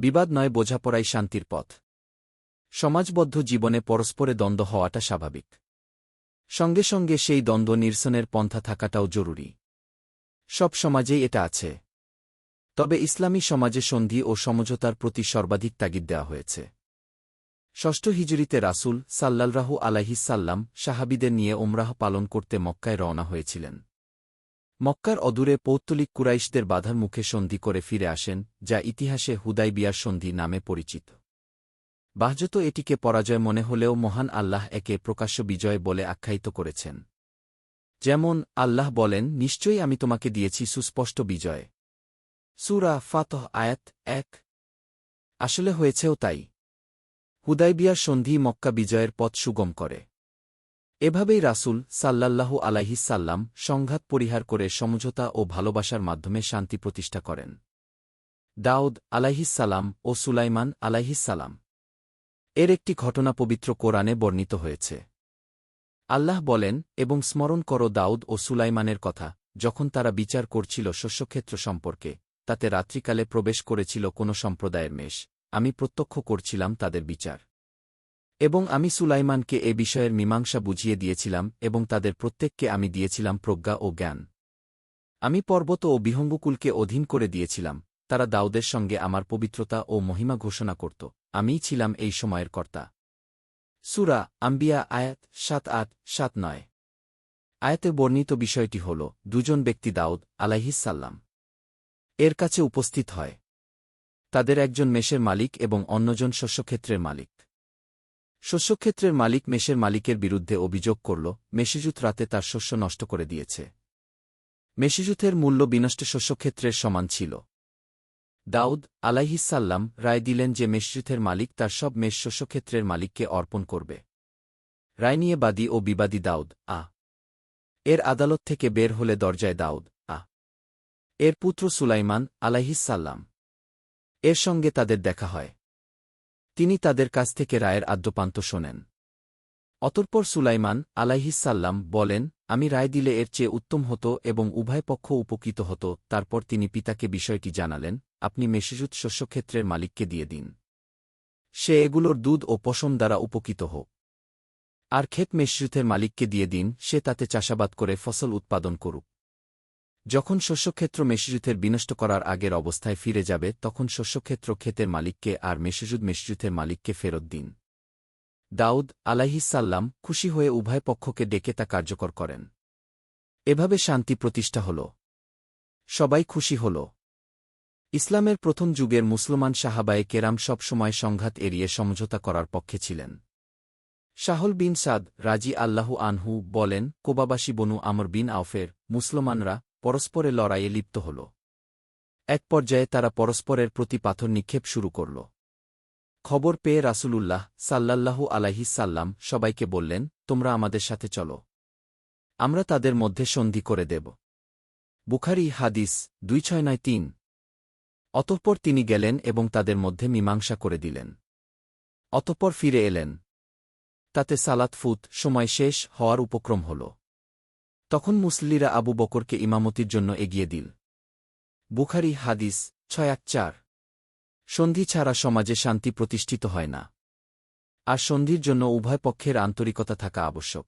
বিবাদ নয় বোঝাপড়াই শান্তির পথ। সমাজবদ্ধ জীবনে পরস্পরে দ্বন্দ্ব হওয়াটা স্বাভাবিক। সঙ্গে সঙ্গে সেই দ্বন্দ্ব নিরসনের পন্থা থাকাটাও জরুরি। সব সমাজেই এটা আছে। তবে ইসলামী সমাজে সন্ধি ও সমঝোতার প্রতি সর্বাধিক তাগিদ দেওয়া হয়েছে। ষষ্ঠ হিজুরিতে রাসুল সাল্লাল্লাহু আলাহিসাল্লাম সাহাবিদের নিয়ে ওমরাহ পালন করতে মক্কায় রওনা হয়েছিলেন। মক্কার অদূরে পৌত্তলিক কুরাইশদের বাধার মুখে সন্ধি করে ফিরে আসেন, যা ইতিহাসে হুদাইবিয়ার সন্ধি নামে পরিচিত। বাহ্যত এটিকে পরাজয় মনে হলেও মহান আল্লাহ একে প্রকাশ্য বিজয় বলে আখ্যায়িত করেছেন। যেমন, আল্লাহ বলেন, নিশ্চয়ই আমি তোমাকে দিয়েছি সুস্পষ্ট বিজয়। সুরা ফাতহ আয়াত এক। আসলে হয়েছেও তাই। হুদাইবিয়ার সন্ধি মক্কা বিজয়ের পথ সুগম করে। এভাবেই রাসুল সাল্লাল্লাহু আলাইহিসাল্লাম সংঘাত পরিহার করে সমঝোতা ও ভালোবাসার মাধ্যমে শান্তি প্রতিষ্ঠা করেন। দাউদ আলাইহিসাল্লাম ও সুলাইমান আলাইহিসাল্লাম এর একটি ঘটনা পবিত্র কোরআনে বর্ণিত হয়েছে। আল্লাহ বলেন, এবং স্মরণ করো দাউদ ও সুলাইমানের কথা, যখন তারা বিচার করছিল শস্যক্ষেত্র সম্পর্কে, তাতে রাত্রিকালে প্রবেশ করেছিল কোনো সম্প্রদায়ের মেষ, আমি প্রত্যক্ষ করছিলাম তাদের বিচার। এবং আমি সুলাইমানকে এ বিষয়ের মীমাংসা বুঝিয়ে দিয়েছিলাম এবং তাদের প্রত্যেককে আমি দিয়েছিলাম প্রজ্ঞা ও জ্ঞান। আমি পর্বত ও বিহঙ্গুকুলকে অধীন করে দিয়েছিলাম, তারা দাউদের সঙ্গে আমার পবিত্রতা ও মহিমা ঘোষণা করত, আমিই ছিলাম এই সময়ের কর্তা। সুরা আম্বিয়া, আয়াত সাত আট, সাত নয়। আয়াতে বর্ণিত বিষয়টি হল, দুজন ব্যক্তি দাউদ আলাইহিসাল্লাম এর কাছে উপস্থিত হয়। তাদের একজন মেষের মালিক এবং অন্যজন শস্যক্ষেত্রের মালিক। শস্যক্ষেত্রের মালিক মেষের মালিকের বিরুদ্ধে অভিযোগ করল মেষিজুত রাতে তার শস্য নষ্ট করে দিয়েছে। মেষিজুথের মূল্য বিনষ্ট শস্যক্ষেত্রের সমান ছিল। দাউদ আলাইহিসাল্লাম রায় দিলেন যে মেষজুথের মালিক তার সব মেষ শস্যক্ষেত্রের মালিককে অর্পণ করবে। রায় নিয়ে বাদী ও বিবাদী দাউদ, আ। এর আদালত থেকে বের হলে দরজায় দাউদ, আ। এর পুত্র সুলাইমান আলাইহিসাল্লাম এর সঙ্গে তাদের দেখা হয়। তিনি তাদের কাছ থেকে রায়ের আদ্যপান্ত শোনেন। অতঃপর সুলাইমান আলাইহিসাল্লাম বলেন, আমি রায় দিলে এর চেয়ে উত্তম হতো এবং উভয় পক্ষ উপকৃত হতো। তারপর তিনি পিতাকে বিষয়টি জানালেন, আপনি মেশিজুত শস্যক্ষেত্রের মালিককে দিয়ে দিন। সে এগুলোর দুধ ও পশম দ্বারা উপকৃত হোক। আর ক্ষেত মেশজুথের মালিককে দিয়ে দিন, সে তাতে চাষাবাদ করে ফসল উৎপাদন করুক। যখন শস্যক্ষেত্র মেশিজুথের বিনষ্ট করার আগের অবস্থায় ফিরে যাবে, তখন শস্যক্ষেত্র ক্ষেতের মালিককে আর মেশিজুদ মেশিজুথের মালিককে ফেরত দিন। দাউদ আলাইহিসাল্লাম খুশি হয়ে উভয় পক্ষকে ডেকে তা কার্যকর করেন। এভাবে শান্তি প্রতিষ্ঠা হল। সবাই খুশি হল। ইসলামের প্রথম যুগের মুসলমান সাহাবায়ে কেরাম সবসময় সংঘাত এড়িয়ে সমঝোতা করার পক্ষে ছিলেন। শাহল বিন সাদ রাজি আল্লাহু আনহু বলেন, কোবাবাসী বনু আমর বিন আউফের মুসলমানরা পরস্পরে লড়াইয়ে লিপ্ত হল। এক পর্যায়ে তারা পরস্পরের প্রতি পাথর নিক্ষেপ শুরু করল। খবর পেয়ে রাসূলুল্লাহ সাল্লাল্লাহু আলাহি সাল্লাম সবাইকে বললেন, তোমরা আমাদের সাথে চলো। আমরা তাদের মধ্যে সন্ধি করে দেব। বুখারি হাদিস দুই ছয় নয় তিন। অতঃপর তিনি গেলেন এবং তাদের মধ্যে মীমাংসা করে দিলেন। অতঃপর ফিরে এলেন। তাতে সালাত ফুত সময় শেষ হওয়ার উপক্রম হল। তখন মুসল্লিরা আবু বকরকে ইমামতির জন্য এগিয়ে দিল। বুখারি হাদিস ছয় এক চার। সন্ধি ছাড়া সমাজে শান্তি প্রতিষ্ঠিত হয় না। আর সন্ধির জন্য উভয় পক্ষের আন্তরিকতা থাকা আবশ্যক।